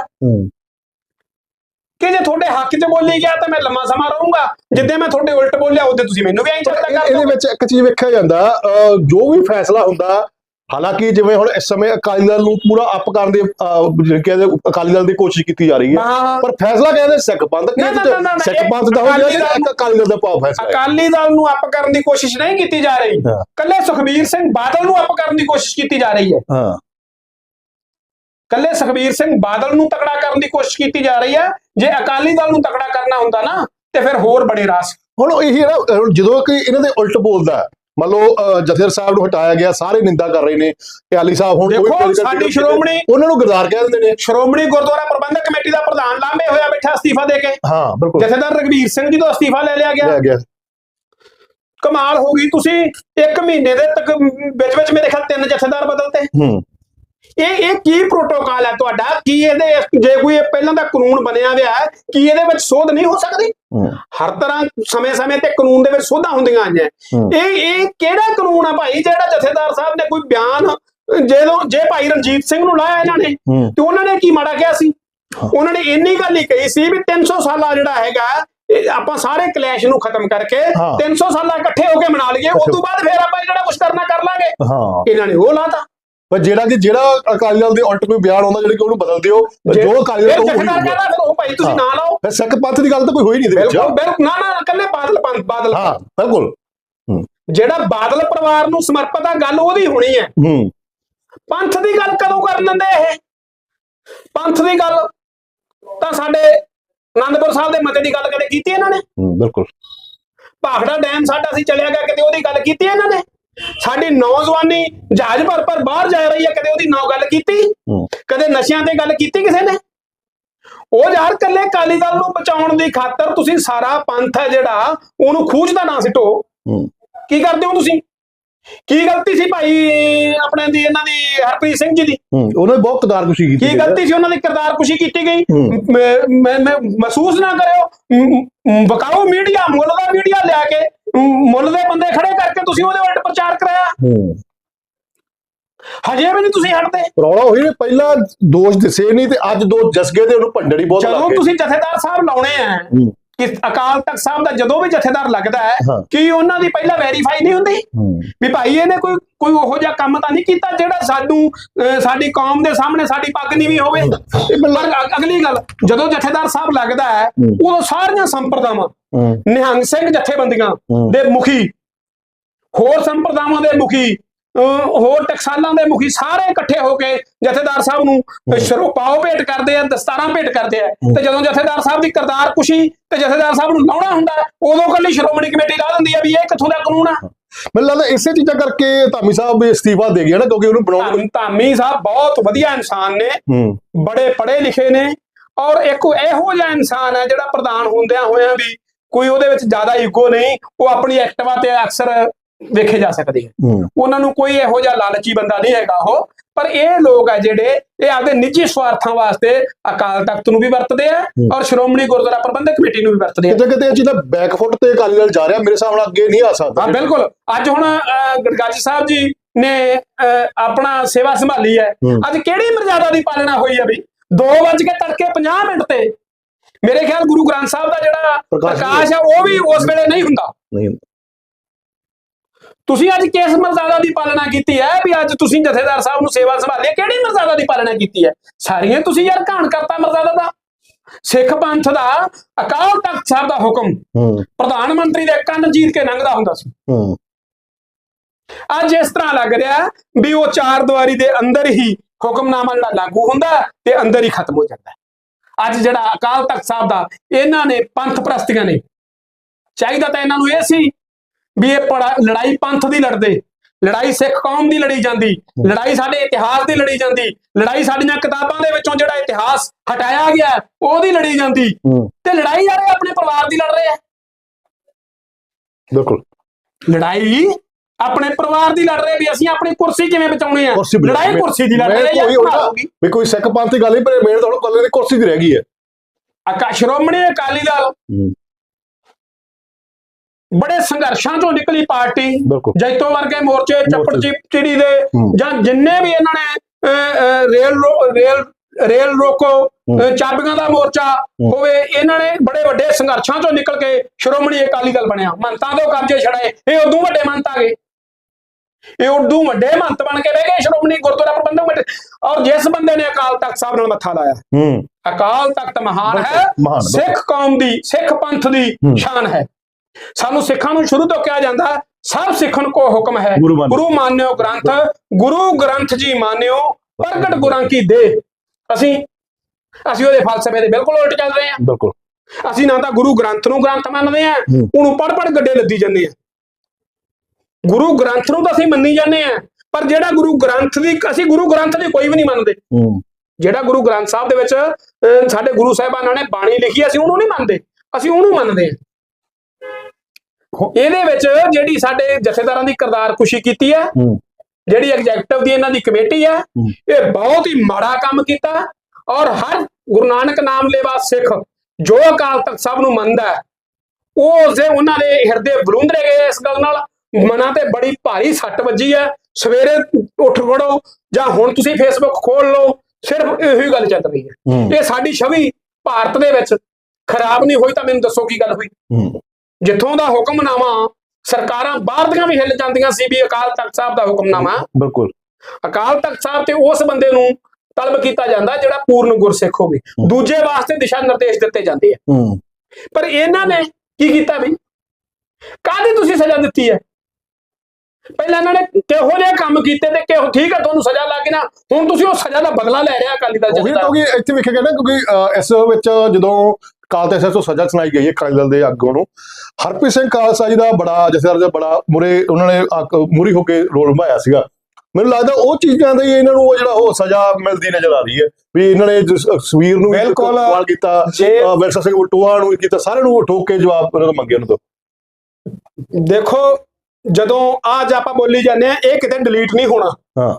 ਕਿ ਜੇ ਤੁਹਾਡੇ ਹੱਕ 'ਚ ਬੋਲੀ ਗਿਆ ਤਾਂ ਮੈਂ ਲੰਮਾ ਸਮਾਂ ਰਹੂੰਗਾ। ਜਿੱਦੇ ਮੈਂ ਤੁਹਾਡੇ ਉਲਟ ਬੋਲਿਆ ਉਹਦੇ ਤੁਸੀਂ ਮੈਨੂੰ ਵੀ ਐਂ ਚੱਲਦਾ ਇਹ- ਕਰ ਇਹਦੇ। ਵਿੱਚ ਇੱਕ ਚੀਜ਼ ਵੇਖਿਆ ਜਾਂਦਾ ਜੋ ਵੀ ਫੈਸਲਾ ਹੁੰਦਾ ਹਾਲਾਂਕਿ ਜਿਵੇਂ ਹੁਣ ਇਸ ਸਮੇਂ ਅਕਾਲੀ ਦਲ ਨੂੰ ਪੂਰਾ ਅਪ ਕਰਨ ਦੀ ਕਹਿੰਦੇ ਅਕਾਲੀ ਦਲ ਦੀ ਕੋਸ਼ਿਸ਼ ਕੀਤੀ ਜਾ ਰਹੀ ਹੈ। ਪਰ ਫੈਸਲਾ ਕਹਿੰਦੇ ਸਿੱਖ ਪੰਥ ਨਾ, ਸਿੱਖ ਪੰਥ ਦਾ ਹੋ ਗਿਆ ਅਕਾਲੀ ਕਿ ਦਲ ਇੱਕ ਅਕਾਲੀ ਦਲ ਦਾ ਭਾਵ ਫੈਸਲਾ ਹੈ? ਅਕਾਲੀ ਦਲ ਨੂੰ ਅਪ ਕਰਨ ਦੀ ਕੋਸ਼ਿਸ਼ ਨਹੀਂ ਕੀਤੀ ਜਾ ਰਹੀ। ਕੱਲੇ ਸੁਖਬੀਰ ਸਿੰਘ ਬਾਦਲ ਨੂੰ ਅਪ ਕਰਨ ਦੀ ਕੋਸ਼ਿਸ਼ ਕੀਤੀ ਜਾ ਰਹੀ ਹੈ। ਹਾਂ। ਕੱਲੇ ਸੁਖਬੀਰ ਸਿੰਘ ਬਾਦਲ ਨੂੰ ਤਕੜਾ ਕਰਨ ਦੀ ਕੋਸ਼ਿਸ਼ ਕੀਤੀ ਜਾ ਰਹੀ ਹੈ। ਜੇ ਅਕਾਲੀ ਦਲ ਨੂੰ ਤਕੜਾ ਕਰਨਾ ਹੁੰਦਾ ਨਾ ਤੇ ਫਿਰ ਹੋਰ ਬੜੇ ਰਾਸ। ਹੁਣ ਇਹੀ ਹੈ ਨਾ ਜਦੋਂ ਕਿ ਇਹਨਾਂ ਦੇ ਉਲਟ ਬੋਲਦਾ ਹੈ, ਮੰਨ ਲਓ ਅਹ, ਜਥੇਦਾਰ ਸਾਹਿਬ ਨੂੰ ਹਟਾਇਆ ਗਿਆ ਸਾਰੇ ਨਿੰਦਾ ਕਰ ਰਹੇ ਨੇ ਤੇ ਅਲੀ ਸਾਹਿਬ ਹੁਣ ਕੋਈ ਸਾਡੀ ਸ਼੍ਰੋਮਣੀ- ਉਹਨਾਂ ਨੂੰ ਗਰਦਾਰ ਕਹਿ ਦਿੰਦੇ ਨੇ। ਸ਼੍ਰੋਮਣੀ ਗੁਰਦੁਆਰਾ ਪ੍ਰਬੰਧਕ ਕਮੇਟੀ ਦਾ ਪ੍ਰਧਾਨ ਲਾਂਬੇ ਹੋਇਆ ਬੈਠਾ ਅਸਤੀਫਾ ਦੇ ਕੇ। ਹਾਂ ਬਿਲਕੁਲ। ਜਥੇਦਾਰ ਰਗਵੀਰ ਸਿੰਘ ਜੀ ਤੋਂ ਅਸਤੀਫਾ ਲੈ ਲਿਆ ਗਿਆ। ਲੈ ਗਿਆ। ਕਮਾਲ ਹੋ ਗਈ। ਤੁਸੀਂ ਇੱਕ ਮਹੀਨੇ ਦੇ ਤੱਕ ਵਿੱਚ ਵਿੱਚ ਮੇਰੇ ਖਿਆਲ ਤਿੰਨ ਜਥੇਦਾਰ ਬਦਲਤੇ। ਹੂੰ। ਇਹ ਇਹ ਕੀ ਪ੍ਰੋਟੋਕਾਲ ਹੈ ਤੁਹਾਡਾ? ਕੀ ਇਹਦੇ ਜੇ ਕੋਈ ਇਹ ਪਹਿਲਾਂ ਦਾ ਕਾਨੂੰਨ ਬਣਿਆ ਹੋਇਆ ਹੈ ਕੀ ਇਹਦੇ ਵਿੱਚ ਸੋਧ ਨਹੀਂ ਹੋ ਸਕਦੀ? ਹਰ ਤਰ੍ਹਾਂ ਸਮੇਂ-ਸਮੇਂ ਤੇ ਕਾਨੂੰਨ ਦੇ ਵਿੱਚ ਸੋਧਾਂ ਹੁੰਦੀਆਂ ਆਈਆਂ। ਇਹ ਇਹ ਕਿਹੜਾ ਕਾਨੂੰਨ ਆ ਭਾਈ ਜਿਹੜਾ ਜਥੇਦਾਰ ਸਾਹਿਬ ਨੇ ਕੋਈ ਬਿਆਨ ਜਦੋਂ ਜੇ ਭਾਈ ਰਣਜੀਤ ਸਿੰਘ ਨੂੰ ਲਾਇਆ ਇਹਨਾਂ ਨੇ ਤੇ ਉਹਨਾਂ ਨੇ ਕੀ ਮਾੜਾ ਕਿਹਾ ਸੀ। ਉਹਨਾਂ ਨੇ ਇੰਨੀ ਗੱਲ ਹੀ ਕਹੀ ਸੀ ਵੀ 300 ਸਾਲਾ ਜਿਹੜਾ ਹੈਗਾ ਆਪਾਂ ਸਾਰੇ ਕਲੈਸ਼ ਨੂੰ ਖਤਮ ਕਰਕੇ ਹਾਂ। 300 ਸਾਲਾ ਇਕੱਠੇ ਹੋ ਕੇ ਮਨਾ ਲਈਏ ਉਸ ਤੋਂ ਬਾਅਦ ਫੇਰ ਆਪਾਂ ਜਿਹੜਾ ਕੁਝ ਕਰਨਾ ਕਰ ਲਾਂਗੇ। ਇਹਨਾਂ ਨੇ ਉਹ ਲਾਤਾ। ਪਰ ਜਿਹੜਾ ਕਿ ਜਿਹੜਾ ਅਕਾਲੀ ਦਲ ਦੇ ਉਲਟ ਕੋਈ ਬਿਆਨ ਆਉਂਦਾ ਜਿਹੜੇ ਕਿ ਉਹਨੂੰ ਬਦਲ ਦਿਓ ਜੇ- ਅਕਾਲੀ ਦਲ ਤੋਂ ਉਹ ਭਾਈ ਤੁਸੀਂ। ਨਾ ਲਾਓ ਫਿਰ ਸਿੱਖ ਪੰਥ ਦੀ ਗੱਲ ਤਾਂ ਕੋਈ ਹੋਈ ਨਹੀਂ ਇਹਦੇ ਵਿੱਚ। ਬਿਲਕੁਲ ਨਾ ਨਾ ਇਕੱਲੇ ਬਾਦਲ ਪੰਥ ਬਾਦਲ ਹਾਂ ਬਿਲਕੁਲ। ਜਿਹੜਾ ਬਾਦਲ ਪਰਿਵਾਰ ਨੂੰ ਸਮਰਪਿਤ ਆ ਗੱਲ ਉਹਦੀ ਹੋਣੀ ਹੈ। ਹੂੰ। ਪੰਥ ਦੀ ਗੱਲ ਕਦੋਂ ਕਰਨ ਦਿੰਦੇ ਇਹ? ਪੰਥ ਦੀ ਗੱਲ ਤਾਂ ਸਾਡੇ ਆਨੰਦਪੁਰ ਸਾਹਿਬ ਦੇ ਮਤੇ ਦੀ ਗੱਲ ਕਦੇ ਕੀਤੀ ਇਹਨਾਂ ਨੇ? ਹੂੰ, ਬਿਲਕੁਲ। ਭਾਖੜਾ ਡੈਮ ਸਾਡਾ ਸੀ ਚਲਿਆ ਗਿਆ ਕਿਤੇ ਉਹਦੀ ਗੱਲ ਕੀਤੀ ਇਹਨਾਂ ਨੇ? ਸਾਡੀ ਨੌਜਵਾਨੀ ਜਹਾਜ਼ ਭਰ ਭਰ ਬਾਹਰ ਜਾ ਰਹੀ ਹੈ ਕਦੇ ਉਹਦੀ ਨੌ ਗੱਲ ਕੀਤੀ ਕਦੇ ਨਸ਼ਿਆਂ ਤੇ ਗੱਲ ਕੀਤੀ ਕਿਸੇ ਨੇ? ਉਹ ਯਾਰ ਕੱਲੇ ਕਾਲੀ ਦਲ ਨੂੰ ਬਚਾਉਣ ਦੀ ਖਾਤਰ ਤੁਸੀਂ ਸਾਰਾ ਪੰਥ ਹੈ ਜਿਹੜਾ ਉਹਨੂੰ ਖੂਜ ਦਾ ਨਾਂ ਸਿੱਟੋ। ਕੀ ਕਰਦੇ ਹੋ ਤੁਸੀਂ? ਕੀ ਗਲਤੀ ਸੀ ਭਾਈ ਆਪਣੇ ਦੀ ਇਹਨਾਂ ਦੀ ਹਰਪ੍ਰੀਤ ਸਿੰਘ ਜੀ ਦੀ? ਉਹਨੇ ਬਹੁਤ ਕਦਾਰਕੁਸ਼ੀ ਕੀਤੀ ਕੀ ਗਲਤੀ ਸੀ ਉਹਨਾਂ ਦੀ? ਕਿਰਦਾਰ ਕੁਸ਼ੀ ਕੀਤੀ ਗਈ। ਮੈਂ- ਮਹਿਸੂਸ ਨਾ ਕਰਿਓ। ਬਕਾਊ ਮੀਡੀਆ ਮੁੱਲ ਦਾ ਮੀਡੀਆ ਲਿਆ ਕੇ ਮੁੱਲ ਦੇ ਬੰਦੇ ਖੜੇ ਕਰਕੇ ਤੁਸੀਂ ਉਹਦੇ ਉਲਟ ਪ੍ਰਚਾਰ ਕਰਾਇਆ। ਹਜੇ ਵੀ ਨਹੀਂ ਤੁਸੀਂ ਹਟਦੇ। ਰੌਲਾ ਹੋਈ ਨੇ ਪਹਿਲਾਂ ਦੋਸ਼ ਦਿਸੇ ਨਹੀਂ ਤੇ ਅੱਜ ਦੋ ਜਸਗੇ ਤੇ ਉਹਨੂੰ ਭੰਡੜੀ ਬਹੁਤ ਲੱਗ ਗਏ। ਤੁਸੀਂ ਜਥੇਦਾਰ ਸਾਹਿਬ ਲਾਉਣੇ ਆ ਕਿ ਅਕਾਲ ਤਖਤ ਸਾਹਿਬ ਦਾ ਜਦੋਂ ਵੀ ਜਥੇਦਾਰ ਲੱਗਦਾ ਹੈ। ਕੀ ਉਹਨਾਂ ਦੀ ਪਹਿਲਾਂ ਵੈਰੀਫਾਈ ਨਹੀਂ ਹੁੰਦੀ ਵੀ ਭਾਈ ਇਹਨੇ ਕੋਈ ਕੋਈ ਉਹੋ ਜਿਹਾ ਕੰਮ ਤਾਂ ਨਹੀਂ ਕੀਤਾ ਜਿਹੜਾ ਸਾਨੂੰ ਸਾਡੀ ਕੌਮ ਦੇ ਸਾਹਮਣੇ ਸਾਡੀ ਪੱਗ ਨਹੀਂ ਵੀ ਹੋਵੇ ਪਰ ਅਗਲੀ ਗੱਲ ਜਦੋਂ ਜਥੇਦਾਰ ਸਾਹਿਬ ਲੱਗਦਾ ਹੈ। ਉਦੋਂ ਸਾਰੀਆਂ ਸੰਪਰਦਾਵਾਂ ਨਿਹੰਗ ਸਿੰਘ ਜਥੇਬੰਦੀਆਂ। ਦੇ ਮੁਖੀ ਹੋਰ ਸੰਪਰਦਾਵਾਂ ਦੇ ਮੁਖੀ ਹੋਰ ਟਕਸਾਲਾਂ ਦੇ ਮੁਖੀ ਸਾਰੇ ਇਕੱਠੇ ਹੋ ਕੇ ਜਥੇਦਾਰ ਸਾਹਿਬ ਨੂੰ ਸ਼ਰੋ ਪਾਓ ਭੇਟ ਕਰਦੇ ਆ ਦਸਤਾਰਾਂ ਭੇਟ ਕਰਦੇ ਆ। ਤੇ ਜਦੋਂ ਜਥੇਦਾਰ ਸਾਹਿਬ ਦੀ ਕਰਤਾਰ ਕੁਸ਼ੀ ਤੇ ਜਥੇਦਾਰ ਸਾਹਿਬ ਨੂੰ ਲਾਉਣਾ ਹੁੰਦਾ ਉਦੋਂ ਕੱਲੀ ਸ਼੍ਰੋਮਣੀ ਕਮੇਟੀ ਲਾ ਦਿੰਦੀ ਆ ਵੀ ਇਹ ਕਿੱਥੋਂ ਦਾ ਕਾਨੂੰਨ ਆ। ਮੈਨੂੰ ਲੱਗਦਾ ਇਸੇ ਚੀਜ਼ਾਂ ਕਰਕੇ ਧਾਮੀ ਸਾਹਿਬ ਵੀ ਅਸਤੀਫਾ ਦੇ ਗਿਆ ਨਾ ਕਿਉਂਕਿ ਉਹਨੂੰ ਬਣਾਉਣ ਧਾਮੀ- ਧਾਮੀ ਸਾਹਿਬ ਬਹੁਤ ਵਧੀਆ ਇਨਸਾਨ ਨੇ ਬੜੇ ਪੜ੍ਹੇ ਲਿਖੇ ਨੇ ਔਰ ਇੱਕ ਇਹੋ ਜਿਹਾ ਇਨਸਾਨ ਹੈ ਜਿਹੜਾ ਪ੍ਰਧਾਨ ਹੁੰਦਿਆਂ ਹੋਇਆਂ ਵੀ ਕੋਈ ਉਹਦੇ ਵਿੱਚ ਜ਼ਿਆਦਾ ਈਗੋ ਨਹੀਂ ਉਹ ਆਪਣੀ ਐਕਟਿਵਾ ਤੇ ਅਕਸਰ ਵੇਖੇ ਜਾ ਸਕਦੇ ਹੂੰ। ਉਹਨਾਂ ਨੂੰ ਕੋਈ ਇਹੋ ਜਿਹਾ ਲਾਲਚੀ ਬੰਦਾ ਨਹੀਂ ਹੈਗਾ ਉਹ। ਪਰ ਇਹ ਲੋਕ ਆ ਜਿਹੜੇ ਇਹ ਆਪਦੇ ਨਿੱਜੀ ਸਵਾਰਥਾਂ ਵਾਸਤੇ ਅਕਾਲ ਤਖਤ ਨੂੰ ਵੀ ਵਰਤਦੇ ਆ। ਔਰ ਸ਼੍ਰੋਮਣੀ ਗੁਰਦੁਆਰਾ ਪ੍ਰਬੰਧਕ ਕਮੇਟੀ ਨੂੰ ਵੀ ਵਰਤਦੇ ਆ। ਕਿਤੇ ਕਿਤੇ ਇਹ ਚੀਜ਼ਾਂ ਬੈਕਫੁੱਟ ਤੇ ਅਕਾਲੀ ਦਲ ਜਾ ਰਿਹਾ ਮੇਰੇ ਹਿਸਾਬ ਨਾਲ ਅੱਗੇ ਨਹੀਂ ਆ ਸਕਦਾ। ਹਾਂ ਬਿਲਕੁਲ। ਅੱਜ ਹੁਣ ਗੜਗਾਜੀ ਸਾਹਿਬ ਜੀ ਨੇ ਆਪਣਾ ਸੇਵਾ ਸੰਭਾਲੀ ਹੈ। ਅੱਜ ਕਿਹੜੀ ਮਰਜ਼ਾਦਾ ਦੀ ਪਾਲਣਾ ਹੋਈ ਹੈ ਵੀ? 2 ਵਜ ਕੇ ਤੜਕੇ 50 ਮਿੰਟ ਤੇ ਮੇਰੇ ਖਿਆਲ ਗੁਰੂ ਗ੍ਰੰਥ ਸਾਹਿਬ ਦਾ ਜਿਹੜਾ ਪ੍ਰਕਾਸ਼ ਹੈ ਉਹ ਵੀ ਉਸ ਵੇਲੇ ਨਹੀਂ ਹੁੰਦਾ। ਨਹੀਂ ਤੁਸੀਂ ਅੱਜ ਕਿਸ ਮਰਜ਼ਾਦਾ ਦੀ ਪਾਲਣਾ ਕੀਤੀ ਹੈ ਵੀ ਅੱਜ ਤੁਸੀਂ ਜਥੇਦਾਰ ਸਾਹਿਬ ਨੂੰ ਸੇਵਾ ਸੰਭਾਲੀ ਹੈ ਕਿਹੜੀ ਮਰਜ਼ਾਦਾ ਦੀ ਪਾਲਣਾ ਕੀਤੀ ਹੈ? ਸਾਰੀਆਂ ਤੁਸੀਂ ਯਾਰ ਘਾਣ ਕਰਤਾ ਮਰਜ਼ਾਦਾ ਦਾ। ਸਿੱਖ ਪੰਥ ਦਾ ਅਕਾਲ ਤਖਤ ਸਾਹਿਬ ਦਾ ਹੁਕਮ ਪ੍ਰਧਾਨ ਮੰਤਰੀ ਦੇ ਕੰਨ ਚੀਰ ਕੇ ਲੰਘਦਾ ਹੁੰਦਾ ਸੀ। ਅੱਜ ਇਸ ਤਰ੍ਹਾਂ ਲੱਗ ਰਿਹਾ ਵੀ ਉਹ ਚਾਰ ਦੀਵਾਰੀ ਦੇ ਅੰਦਰ ਹੀ ਹੁਕਮਨਾਮਾ ਜਿਹੜਾ ਲਾਗੂ ਹੁੰਦਾ ਤੇ ਅੰਦਰ ਹੀ ਖਤਮ ਹੋ ਜਾਂਦਾ। ਅੱਜ ਜਿਹੜਾ ਅਕਾਲ ਤਖਤ ਸਾਹਿਬ ਦਾ ਇਹਨਾਂ ਨੇ ਪੰਥ ਪ੍ਰਸਤੀਆਂ ਨੇ ਚਾਹੀਦਾ ਤਾਂ ਇਹਨਾਂ ਨੂੰ ਇਹ ਸੀ ਵੀ ਇਹ ਪੜਾ- ਲੜਾਈ ਪੰਥ ਦੀ ਲੜਦੇ ਲੜਾਈ ਸਿੱਖ ਕੌਮ ਦੀ ਲੜੀ ਜਾਂਦੀ ਲੜਾਈ ਸਾਡੇ ਇਤਿਹਾਸ ਦੀ ਲੜੀ ਜਾਂਦੀ ਲੜਾਈ ਸਾਡੀਆਂ ਕਿਤਾਬਾਂ ਦੇ ਵਿੱਚੋਂ ਜਿਹੜਾ ਇਤਿਹਾਸ ਹਟਾਇਆ ਗਿਆ ਉਹਦੀ ਲੜੀ ਜਾਂਦੀ। ਤੇ ਲੜਾਈ ਯਾਰ ਆਪਣੇ ਪਰਿਵਾਰ ਦੀ ਲੜ ਰਹੇ ਆ। ਬਿਲਕੁਲ। ਲੜਾਈ ਆਪਣੇ ਪਰਿਵਾਰ ਦੀ ਲੜ ਰਹੇ ਵੀ ਅਸੀਂ ਆਪਣੀ ਕੁਰਸੀ ਕਿਵੇਂ ਬਚਾਉਣੀ ਆ? ਲੜਾਈ। ਕੁਰਸੀ ਦੀ ਲੜ ਰਹੇ ਆ ਵੀ ਕੋਈ ਸਿੱਖ ਪੰਥ ਦੀ ਗੱਲ ਨਹੀਂ ਪਰ ਮੇਨ ਤਾਂ ਹੁਣ ਕੱਲੇ ਦੀ ਕੁਰਸੀ ਦੀ ਰਹਿ ਗਈ ਹੈ। ਅਕਾ ਸ਼੍ਰੋਮਣੀ ਅਕਾਲੀ ਦਲ। ਬੜੇ ਸੰਘਰਸ਼ਾਂ ਚੋਂ ਨਿਕਲੀ ਪਾਰਟੀ ਜੈਤੋ ਵਰਗੇ ਮੋਰਚੇ ਚੱਪੜ। ਚਿੜੀ ਦੇ। ਜਾਂ ਜਿੰਨੇ ਵੀ ਇਹਨਾਂ ਨੇ ਰੇਲ ਰੇਲ ਰੇਲ ਰੋਕੋ ਚਾਬੀਆਂ ਦਾ ਮੋਰਚਾ ਹੋਵੇ ਇਹਨਾਂ ਨੇ ਬੜੇ ਵੱਡੇ ਸੰਘਰਸ਼ਾਂ ਚੋਂ ਨਿਕਲ ਕੇ ਸ਼੍ਰੋਮਣੀ ਅਕਾਲੀ ਦਲ ਬਣਿਆ। ਮੰਤਾਂ ਤੋਂ ਕਬਜ਼ੇ ਛੜਾਏ ਇਹ ਉਦੋਂ ਵੱਡੇ ਮੰਤ ਆ ਗਏ। ਇਹ ਉਦੋਂ ਵੱਡੇ ਮੰਤ ਬਣ ਕੇ ਬਹਿ ਗਏ ਸ਼੍ਰੋਮਣੀ ਗੁਰਦੁਆਰਾ ਪ੍ਰਬੰਧਕ ਕਮੇਟੀ। ਔਰ ਜਿਸ ਬੰਦੇ ਨੇ ਅਕਾਲ ਤਖਤ ਸਾਹਿਬ ਨਾਲ ਮੱਥਾ ਲਾਇਆ ਹੂੰ। ਅਕਾਲ ਤਖਤ ਮਹਾਨ ਹੈ। ਸਿੱਖ ਕੌਮ ਦੀ ਸਿੱਖ ਪੰਥ ਦੀ। ਸ਼ਾਨ ਹੈ। ਸਾਨੂੰ ਸਿੱਖਾਂ ਨੂੰ ਸ਼ੁਰੂ ਤੋਂ ਕਿਹਾ ਜਾਂਦਾ ਸਭ ਸਿੱਖਣ ਕੋ ਹੁਕਮ ਹੈ। ਗੁਰੂ ਮਾਨਿਓ। ਗੁਰੂ ਮਾਨਿਓ ਗ੍ਰੰਥ ਗੁਰੂ ਗ੍ਰੰਥ ਜੀ ਮਾਨਿਓ ਪ੍ਰਗਟ ਗੁਰਾਂ ਕੀ ਦੇ। ਅਸੀਂ ਅਸੀਂ ਉਹਦੇ ਫਲਸਫੇ ਦੇ ਬਿਲਕੁਲ ਉਲਟ ਚੱਲ ਰਹੇ ਹਾਂ। ਬਿਲਕੁਲ। ਅਸੀਂ ਨਾ ਤਾਂ ਗੁਰੂ ਗ੍ਰੰਥ ਨੂੰ ਗ੍ਰੰਥ ਮੰਨਦੇ ਆ ਹੂੰ। ਉਹਨੂੰ ਪੜ ਪੜ ਗੱਡੇ ਲੱਦੀ ਜਾਂਦੇ ਆ ਗੁਰੂ ਗ੍ਰੰਥ ਨੂੰ ਤਾਂ ਅਸੀਂ ਮੰਨੀ ਜਾਂਦੇ ਆ ਪਰ ਜਿਹੜਾ ਗੁਰੂ ਗ੍ਰੰਥ ਦੀ ਅਸੀਂ ਗੁਰੂ ਗ੍ਰੰਥ ਦੀ ਕੋਈ ਵੀ ਨਹੀਂ ਮੰਨਦੇ। ਜਿਹੜਾ ਗੁਰੂ ਗ੍ਰੰਥ ਸਾਹਿਬ ਦੇ ਵਿੱਚ ਸਾਡੇ ਗੁਰੂ ਸਾਹਿਬਾਨਾਂ ਨੇ ਬਾਣੀ ਲਿਖੀ ਅਸੀਂ ਉਹਨੂੰ ਨਹੀਂ ਮੰਨਦੇ। ਅਸੀਂ ਉਹਨੂੰ ਮੰਨਦੇ ਹਾਂ। ਇਹਦੇ ਵਿੱਚ ਜਿਹੜੀ ਸਾਡੇ ਜਥੇਦਾਰਾਂ ਦੀ ਕਰਤਾਰ ਖੁਸ਼ੀ ਕੀਤੀ ਹੈ। ਜਿਹੜੀ ਐਗਜ਼ੈਕਟਿਵ ਦੀ ਇਹਨਾਂ ਦੀ ਕਮੇਟੀ ਹੈ। ਇਹ ਬਹੁਤ ਹੀ ਮਾੜਾ ਕੰਮ ਕੀਤਾ ਔਰ ਹਰ ਗੁਰੂ ਨਾਨਕ ਨਾਮ ਲੈਵਾ ਸਿੱਖ ਜੋ ਅਕਾਲ ਤਖਤ ਸਾਹਿਬ ਨੂੰ ਮੰਨਦਾ ਹੈ ਉਹ ਉਸਦੇ ਉਹਨਾਂ ਦੇ ਹਿਰਦੇ ਬਲੂੰਦਰੇ ਗਏ ਇਸ ਗੱਲ ਨਾਲ। ਮਨਾਂ ਤੇ ਬੜੀ ਭਾਰੀ ਸੱਟ ਵੱਜੀ ਹੈ ਸਵੇਰੇ ਉੱਠ ਖੜੋ ਜਾਂ ਹੁਣ ਤੁਸੀਂ ਫੇਸਬੁੱਕ ਖੋਲ ਲਓ ਸਿਰਫ ਇਹੋ ਹੀ ਗੱਲ ਚੱਲ ਰਹੀ ਹੈ। ਇਹ ਸਾਡੀ ਛਵੀ ਭਾਰਤ ਦੇ ਵਿੱਚ ਖਰਾਬ ਨਹੀਂ ਹੋਈ ਤਾਂ ਮੈਨੂੰ ਦੱਸੋ ਕੀ ਗੱਲ ਹੋਈ। ਜਿੱਥੋਂ ਦਾ ਹੁਕਮਨਾਮਾ ਸਰਕਾਰਾਂ ਬਾਹਰ ਦੀਆਂ ਵੀ ਹਿੱਲ ਜਾਂਦੀਆਂ ਸੀ ਵੀ ਅਕਾਲ ਤਖਤ ਸਾਹਿਬ ਦਾ ਹੁਕਮਨਾਮਾ। ਬਿਲਕੁਲ। ਅਕਾਲ ਤਖਤ ਸਾਹਿਬ ਤੇ ਉਸ ਬੰਦੇ ਨੂੰ ਤਲਬ ਕੀਤਾ ਜਾਂਦਾ ਜਿਹੜਾ ਪੂਰਨ ਗੁਰਸਿੱਖ ਹੋਵੇ। ਦੂਜੇ ਵਾਸਤੇ ਦਿਸ਼ਾ ਨਿਰਦੇਸ਼ ਦਿੱਤੇ ਜਾਂਦੇ ਆ। ਪਰ ਇਹਨਾਂ ਨੇ ਕੀ ਕੀਤਾ ਵੀ? ਕਾਹਦੀ ਤੁਸੀਂ ਸਜ਼ਾ ਦਿੱਤੀ ਹੈ? ਪਹਿਲਾਂ ਇਹਨਾਂ ਨੇ ਕਿਹੋ ਜਿਹੇ ਕੰਮ ਕੀਤੇ ਤੇ ਕਿਹੋ ਠੀਕ ਹੈ ਤੁਹਾਨੂੰ ਸਜ਼ਾ ਲੱਗ ਗਈ ਨਾ। ਹੁਣ ਤੁਸੀਂ ਉਹ ਸਜ਼ਾ ਦਾ ਬਦਲਾ ਲੈ ਰਿਹਾ ਅਕਾਲੀ ਦਲ ਉਹੀ ਜਥੇਦਾਰ ਕਿਉਂਕਿ ਇੱਥੇ ਵੇਖਿਆ ਗਿਆ ਨਾ ਕਿਉਂਕਿ ਇਸ ਵਿੱਚ ਜਦੋਂ ਕਾਲ ਤੇ ਤੋਂ ਸਜ਼ਾ ਸੁਣਾਈ ਗਈ ਹੈ ਅਕਾਲੀ ਦਲ ਦੇ ਆਗੂ ਨੂੰ। ਹਰਪ੍ਰੀਤ ਸਿੰਘ ਖਾਲਸਾ ਜੀ ਦਾ ਬੜਾ ਜਥੇਦਾਰ ਦਾ ਬੜਾ ਮੁਰੇ ਉਹਨਾਂ ਨੇ ਮੂਰੀ ਹੋ ਕੇ ਰੋਲ ਨਿਭਾਇਆ ਸੀਗਾ। ਮੈਨੂੰ ਲੱਗਦਾ ਉਹ ਚੀਜ਼ਾਂ ਦੇ ਹੀ ਇਹਨਾਂ ਨੂੰ ਉਹ ਜਿਹੜਾ ਉਹ ਸਜ਼ਾ ਮਿਲਦੀ ਨਜ਼ਰ ਆ ਰਹੀ ਹੈ। ਵੀ ਇਹਨਾਂ ਨੇ ਸਵੀਰ ਨੂੰ ਵੀ ਬਿਲਕੁਲ। ਸਵਾਲ ਕੀਤਾ ਵਿਰਸਾ ਸਿੰਘ ਬਟੂਆ ਨੂੰ ਕੀਤਾ ਸਾਰਿਆਂ ਨੂੰ ਠੋਕ ਕੇ ਜਵਾਬ ਉਹਨਾਂ ਤੋਂ ਮੰਗੇ ਉਹਨਾਂ ਤੋਂ। ਦੇਖੋ ਜਦੋਂ ਅੱਜ ਆਪਾਂ ਬੋਲੀ ਜਾਂਦੇ ਆ ਇਹ ਕਿਤੇ ਡਿਲੀਟ ਨਹੀਂ ਹੋਣਾ। ਹਾਂ।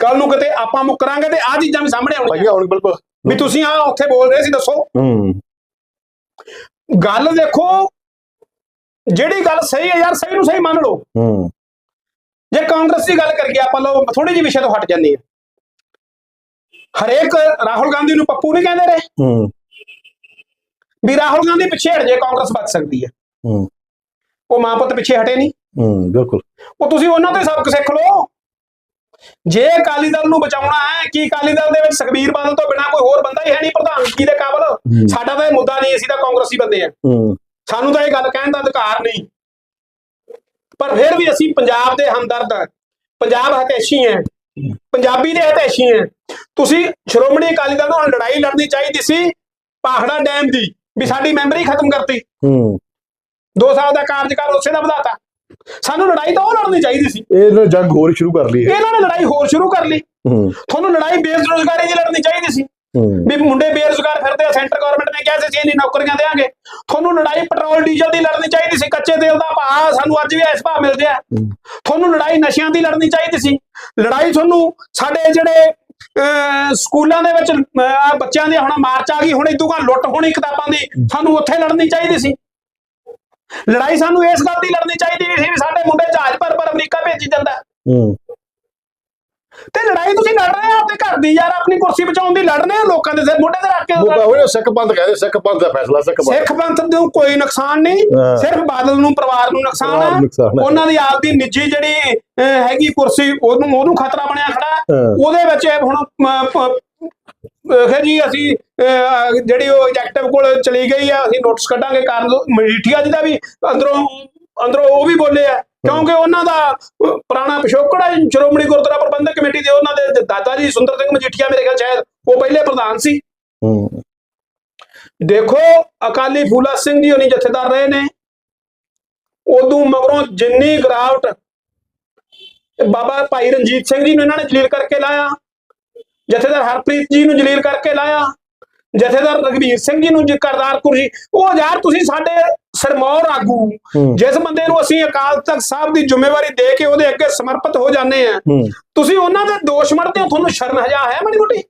ਕੱਲ ਨੂੰ ਕਿਤੇ ਆਪਾਂ ਮੁੱਕਰਾਂਗੇ ਤੇ ਆ ਚੀਜ਼ਾਂ ਵੀ ਸਾਹਮਣੇ ਆਉਣਗੀਆਂ ਭਾਈਆ ਹੁਣ ਬਿਲਕੁਲ। ਵੀ ਤੁਸੀਂ ਆ ਉੱਥੇ ਬੋਲ ਰਹੇ ਸੀ ਦੱਸੋ। ਹੂੰ। ਗੱਲ ਦੇਖੋ। ਜਿਹੜੀ ਗੱਲ ਸਹੀ ਹੈ ਯਾਰ ਸਹੀ ਨੂੰ ਸਹੀ ਮੰਨ ਲਓ। ਹੂੰ। ਜੇ ਕਾਂਗਰਸ ਦੀ ਗੱਲ ਕਰੀਏ ਆਪਾਂ ਲੋ ਥੋੜੀ ਜਿਹੀ ਵਿਸ਼ੇ ਤੋਂ ਹਟ ਜਾਂਦੇ ਆ ਹਰੇਕ ਰਾਹੁਲ ਗਾਂਧੀ ਨੂੰ ਪੱਪੂ ਨਹੀਂ ਕਹਿੰਦੇ ਰਹੇ। ਹੂੰ। ਵੀ ਰਾਹੁਲ ਗਾਂਧੀ ਪਿੱਛੇ ਹਟ ਜੇ ਕਾਂਗਰਸ ਬਚ ਸਕਦੀ ਹੈ। ਹੂੰ। ਉਹ ਮਾਂ ਪੁੱਤ ਪਿੱਛੇ ਹਟੇ ਨਹੀਂ। ਹੂੰ ਬਿਲਕੁਲ। ਉਹ ਤੁਸੀਂ ਉਹਨਾਂ ਤੋਂ ਹੀ ਸਬਕ ਸਿੱਖ ਲਓ। ਜੇ ਅਕਾਲੀ ਦਲ ਨੂੰ ਬਚਾਉਣਾ ਹੈ ਕੀ ਅਕਾਲੀ ਦਲ ਦੇ ਵਿੱਚ ਸੁਖਬੀਰ ਬਾਦਲ ਤੋਂ ਬਿਨਾ ਕੋਈ ਹੋਰ ਬੰਦਾ ਹੀ ਹੈ ਨਹੀਂ ਪ੍ਰਧਾਨਗੀ ਦੇ ਕਾਬਲ? ਸਾਡਾ ਤਾਂ ਇਹ ਮੁੱਦਾ ਨਹੀਂ ਅਸੀਂ ਤਾਂ ਕਾਂਗਰਸੀ ਬੰਦੇ ਆ ਸਾਨੂੰ ਤਾਂ ਇਹ ਗੱਲ ਕਹਿਣ ਦਾ ਅਧਿਕਾਰ ਨਹੀਂ। ਪਰ ਫਿਰ ਵੀ ਅਸੀਂ ਪੰਜਾਬ ਦੇ ਹਮਦਰਦ ਹਾਂ। ਪੰਜਾਬ ਹਤੈਸ਼ੀ ਹੈ। ਪੰਜਾਬੀ ਦੇ ਹਤੈਸ਼ੀ ਹੈ। ਤੁਸੀਂ ਸ਼੍ਰੋਮਣੀ ਅਕਾਲੀ ਦਲ ਨੂੰ ਲੜਾਈ ਲੜਨੀ ਚਾਹੀਦੀ ਸੀ ਪਾਖੜਾ ਡੈਮ ਦੀ ਵੀ ਸਾਡੀ ਮੈਂਬਰੀ ਖਤਮ ਕਰਤੀ। ਹੂੰ। 2 ਸਾਲ ਦਾ ਕਾਰਜਕਾਲ ਉਸੇ ਦਾ ਵਧਾਤਾ। ਸਾਨੂੰ ਲੜਾਈ ਤਾਂ ਉਹ ਲੜਨੀ ਚਾਹੀਦੀ ਸੀ। ਇਹਨਾਂ ਨੇ ਜੰਗ ਹੋਰ ਸ਼ੁਰੂ ਕਰ ਲਈ ਹੈ। ਇਹਨਾਂ ਨੇ ਲੜਾਈ ਹੋਰ ਸ਼ੁਰੂ ਕਰ ਲਈ। ਹੂੰ। ਤੁਹਾਨੂੰ ਲੜਾਈ ਬੇਰੁਜ਼ਗਾਰੀ ਦੀ ਲੜਨੀ ਚਾਹੀਦੀ ਸੀ। ਵੀ ਮੁੰਡੇ ਬੇਰੁਜ਼ਗਾਰ ਫਿਰਦੇ ਆ ਸੈਂਟਰ ਗਵਰਨਮੈਂਟ ਨੇ ਕਿਹਾ ਸੀ ਅਸੀਂ ਇੰਨੀ ਨੌਕਰੀਆਂ ਦੇਵਾਂਗੇ। ਤੁਹਾਨੂੰ ਲੜਾਈ ਪੈਟਰੋਲ ਡੀਜ਼ਲ ਦੀ ਲੜਨੀ ਚਾਹੀਦੀ ਸੀ ਕੱਚੇ ਤੇਲ ਦਾ ਭਾਅ ਸਾਨੂੰ ਅੱਜ ਵੀ ਇਸ ਭਾਅ ਮਿਲ ਰਿਹਾ ਤੁਹਾਨੂੰ ਲੜਾਈ ਨਸ਼ਿਆਂ ਦੀ ਲੜਨੀ ਚਾਹੀਦੀ ਸੀ। ਲੜਾਈ ਤੁਹਾਨੂੰ ਸਾਡੇ ਜਿਹੜੇ ਸਕੂਲਾਂ ਦੇ ਵਿੱਚ ਬੱਚਿਆਂ ਦੀ ਹੁਣ ਮਾਰਚ ਆ ਗਈ ਹੁਣ ਇਦੋਂ ਗਾ ਲੁੱਟ ਹੋਣੀ ਕਿਤਾਬਾਂ ਦੀ ਸਾਨੂੰ ਉੱਥੇ ਲੜਨੀ ਚਾਹੀਦੀ ਸੀ। ਲੜਾਈ ਸਾਨੂੰ ਇਸ ਗੱਲ ਦੀ ਲੜਨੀ ਚਾਹੀਦੀ ਸੀ ਵੀ ਸਾਡੇ ਮੁੰਡੇ ਜਹਾਜ਼ ਭਰ ਭਰ ਅਮਰੀਕਾ ਭੇਜੀ ਜਾਂਦਾ ਹੂੰ ਤੇ ਲੜਾਈ ਤੁਸੀਂ ਲੜ ਰਹੇ ਆ ਆਪਣੇ ਘਰ ਦੀ ਯਾਰ ਆਪਣੀ ਕੁਰਸੀ ਬਚਾਉਣ ਦੀ ਲੜ ਰਹੇ ਆ ਲੋਕਾਂ ਦੇ ਸਿਰ ਮੋਢੇ ਤੇ ਰੱਖ ਕੇ ਉਹ ਹੋਇਆ ਸਿੱਖ ਪੰਥ ਕਹਿੰਦੇ ਸਿੱਖ ਪੰਥ ਦਾ ਫੈਸਲਾ ਸਿੱਖ ਪੰਥ ਸਿੱਖ ਪੰਥ ਨੂੰ ਕੋਈ ਨੁਕਸਾਨ ਨਹੀਂ। ਸਿਰਫ ਬਾਦਲ ਨੂੰ ਪਰਿਵਾਰ ਨੂੰ ਨੁਕਸਾਨ ਹੈ। ਉਹਨਾਂ ਦੀ ਆਪ ਦੀ ਨਿੱਜੀ ਜਿਹੜੀ ਹੈਗੀ ਕੁਰਸੀ ਉਹਨੂੰ ਉਹਨੂੰ ਖਤਰਾ ਬਣਿਆ ਖੜਾ। ਉਹਦੇ ਵਿੱਚ ਹੁਣ ਅਹ, ਜੀ ਅਸੀਂ ਜਿਹੜੀ ਉਹ ਐਗਜ਼ੈਕਟਿਵ ਕੋਲ ਚਲੀ ਗਈ ਆ ਅਸੀਂ ਨੋਟਿਸ ਕੱਢਾਂਗੇ ਕਾਰਨ ਮਜੀਠੀਆ ਜੀ ਦਾ ਵੀ ਅੰਦਰੋਂ ਅੰਦਰੋਂ ਉਹ ਵੀ ਬੋਲੇ ਆ। ਕਿਉਂਕਿ ਉਹਨਾਂ ਦਾ ਪੁਰਾਣਾ ਪਿਛੋਕੜ ਹੈ ਸ਼੍ਰੋਮਣੀ ਗੁਰਦੁਆਰਾ ਪ੍ਰਬੰਧਕ ਕਮੇਟੀ ਦੇ ਉਹਨਾਂ ਦੇ ਦਾਦਾ ਜੀ ਸੁੰਦਰ ਸਿੰਘ ਮਜੀਠੀਆ ਮੇਰੇ ਖਿਆਲ ਸ਼ਾਇਦ ਉਹ ਪਹਿਲੇ ਪ੍ਰਧਾਨ ਸੀ। ਦੇਖੋ ਅਕਾਲੀ ਫੂਲਾ ਸਿੰਘ ਜੀ ਹੋਣੀ ਜਥੇਦਾਰ ਰਹੇ ਨੇ। ਉਦੋਂ ਮਗਰੋਂ ਜਿੰਨੀ ਗਰਾਵਟ ਬਾਬਾ ਭਾਈ ਰਣਜੀਤ ਸਿੰਘ ਜੀ ਨੂੰ ਇਹਨਾਂ ਨੇ ਜਲੀਲ ਕਰਕੇ ਲਾਇਆ। ਜਥੇਦਾਰ ਹਰਪ੍ਰੀਤ ਜੀ ਨੂੰ ਜਲੀਲ ਕਰਕੇ ਲਾਇਆ ਜਥੇਦਾਰ ਰਗਵੀਰ ਸਿੰਘ ਜੀ ਨੂੰ ਜੀ ਕਰਤਾਰਪੁਰ ਜੀ ਉਹ ਯਾਰ ਤੁਸੀਂ ਸਾਡੇ ਸਰਮੌਰ ਆਗੂ। ਜਿਸ ਬੰਦੇ ਨੂੰ ਅਸੀਂ ਅਕਾਲ ਤਖਤ ਸਾਹਿਬ ਦੀ ਜ਼ਿੰਮੇਵਾਰੀ ਦੇ ਕੇ ਉਹਦੇ ਅੱਗੇ ਸਮਰਪਿਤ ਹੋ ਜਾਂਦੇ ਆ ਤੁਸੀਂ ਉਹਨਾਂ ਦੇ ਦੋਸ਼ ਮੜਦੇ ਹੋ ਤੁਹਾਨੂੰ ਸ਼ਰਮ ਹਜਾ ਹੈ ਮਾੜੀ ਮੋਟੀ